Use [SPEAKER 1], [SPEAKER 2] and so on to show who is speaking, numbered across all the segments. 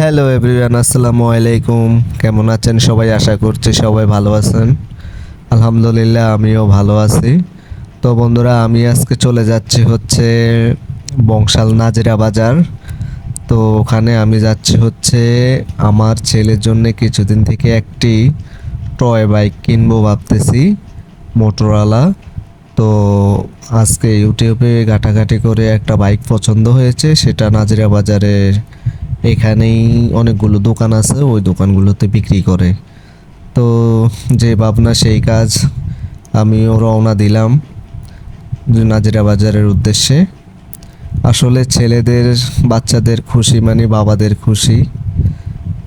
[SPEAKER 1] Hello everyone আসসালামু আলাইকুম। কেমন আছেন সবাই? আশা করছি সবাই ভালো আছেন। আলহামদুলিল্লাহ, আমিও ভালো আছি। তো বন্ধুরা, আমি আজকে চলে যাচ্ছি হচ্ছে বংশাল নাজিরা বাজার। তো ওখানে আমি যাচ্ছি হচ্ছে আমার ছেলের জন্য কিছুদিন থেকে একটি টয় বাইক কিনবো ভাবতেছি মোটরওয়ালা তো আজকে ইউটিউবে ঘাটাঘাটি করে একটা বাইক পছন্দ হয়েছে, সেটা নাজিরা বাজারে এখানেই অনেকগুলো দোকান আছে, ওই দোকানগুলোতে বিক্রি করে। তো যে ভাবনা, সেই কাজ আমিও রওনা দিলাম নাজিরা বাজারের উদ্দেশ্যে। আসলে ছেলেদের, বাচ্চাদের খুশি মানে বাবাদের খুশি।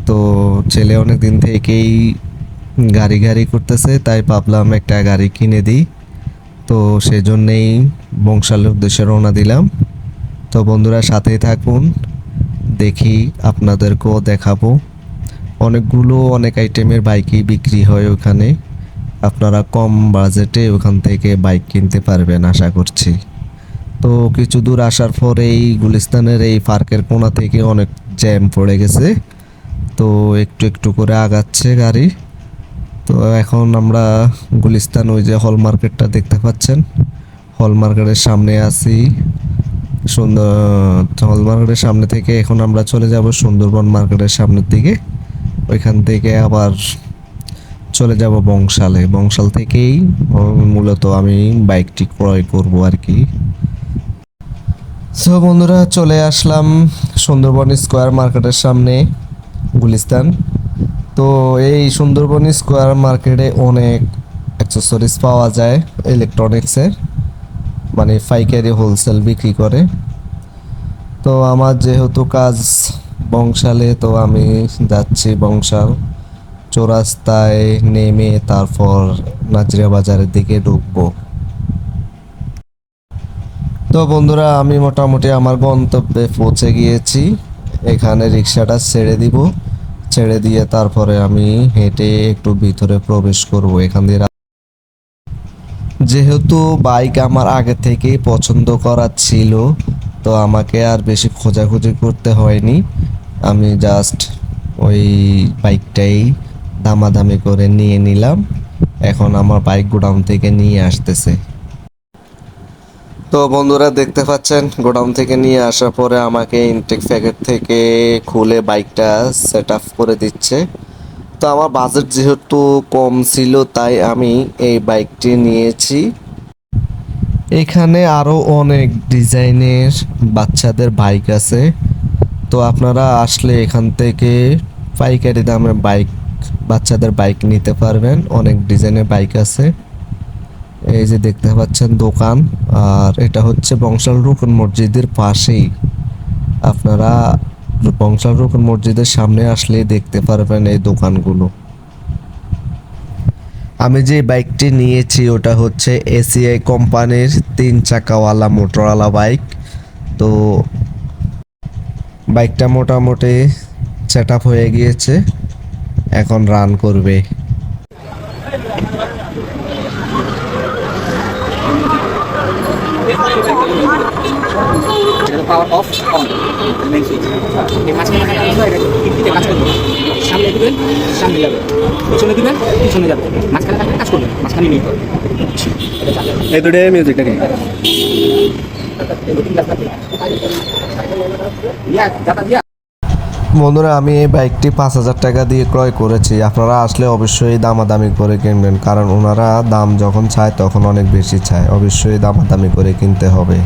[SPEAKER 1] তো ছেলে অনেক দিন থেকেই গাড়ি গাড়ি করতেছে, তাই ভাবলাম একটা গাড়ি কিনে দিই। তো সেজন্যেই বংশালের উদ্দেশ্যে রওনা দিলাম। তো বন্ধুরা সাথেই থাকুন। দেখি আপনাদেরকেও দেখাবো। অনেকগুলো অনেক আইটেমের বাইকই বিক্রি হয় ওখানে। আপনারা কম বাজেটে ওখান থেকে বাইক কিনতে পারবেন আশা করছি। তো কিছু দূর আসার পর এই গুলিস্তানের এই পার্কের কোনা থেকে অনেক জ্যাম পড়ে গেছে। তো একটু একটু করে আগাচ্ছে গাড়ি। তো এখন আমরা গুলিস্তান ওই যে হল মার্কেটটা দেখতে পাচ্ছেন। হল মার্কেটের সামনে আছি। সুন্দর হল মার্কেটের সামনে থেকে এখন আমরা চলে যাব সুন্দরবন মার্কেটের সামনের দিকে। ওইখান থেকে আবার চলে যাব বংশালে। বংশাল থেকেই মূলত আমি বাইকটি ক্রয় করব আর কি। সো বন্ধুরা, চলে আসলাম সুন্দরবন স্কোয়ার মার্কেটের সামনে, গুলিস্তান। তো এই সুন্দরবন স্কোয়ার মার্কেটে অনেক অ্যাক্সেসরিজ পাওয়া যায় ইলেকট্রনিক্সের মানে পাইকারি হোলসেল বিক্রি করে। তো আমার যেহেতু কাজ বংশালে, তো আমি যাচ্ছি বংশাল। চৌরাস্তায় নেমে তারপর নাজরিয়া বাজারের দিকে ঢুকবো। তো বন্ধুরা, আমি মোটামুটি আমার গন্তব্যে পৌঁছে গিয়েছি। এখানে রিক্সাটা ছেড়ে দিব। ছেড়ে দিয়ে তারপরে আমি হেঁটে একটু ভিতরে প্রবেশ করব। এখান দিয়ে যেহেতু বাইক আমার আগে থেকেই পছন্দ করা ছিল, তো আমাকে আর বেশি খোঁজাখুঁজি করতে হয়নি। আমি জাস্ট ওই বাইকটাই দামাদামি করে নিয়ে নিলাম। এখন আমার বাইক গোডাউন থেকে নিয়ে আসতেছে। তো বন্ধুরা, দেখতে পাচ্ছেন, গোডাউন থেকে নিয়ে আসার পরে আমাকে ইনটেক প্যাকেট থেকে খুলে বাইকটা সেট আপ করে দিচ্ছে। তো আমার বাজেট যেহেতু কম ছিল, তাই আমি এই বাইকটি নিয়েছি। এখানে আরও অনেক ডিজাইনের বাচ্চাদের বাইক আছে। তো আপনারা আসলে এখান থেকে পাইকারি দামে বাইক বাচ্চাদের বাইক নিতে পারবেন। অনেক ডিজাইনের বাইক আছে। এই যে দেখতে পাচ্ছেন দোকান, আর এটা হচ্ছে বংশাল রুকন মসজিদের পাশেই। আপনারা বংশাল মসজিদের সামনে আসলেই দেখতে পারবেন এই দোকানগুলো। আমি যে বাইকটি নিয়েছি, ওটা হচ্ছে এসিআই কোম্পানির তিন চাকাওয়ালা মোটরওয়ালা বাইক। তো বাইকটা মোটামুটি সেট হয়ে গিয়েছে, এখন রান করবে।
[SPEAKER 2] Power off on main switch এই মাঝখানে আছে এটা কিনতে কাজ করবে। সামনে দিবেন সামনে যাবে। পিছনে দিবেন পিছনে যাবে। মাঝখানে থাকলে কাজ করবে মাঝখানে হবে
[SPEAKER 3] এই দুটো মিউজিক নাকি
[SPEAKER 2] ইয়া
[SPEAKER 1] বন্ধুরা আমি এই বাইকটি পাঁচ হাজার টাকা দিয়ে ক্রয় করেছি। আপনারা আসলে অবশ্যই দামাদামি করে কিনবেন কারণ ওনারা দাম যখন চায় তখন অনেক বেশি চায়। অবশ্যই দামাদামি করে কিনতে হবে।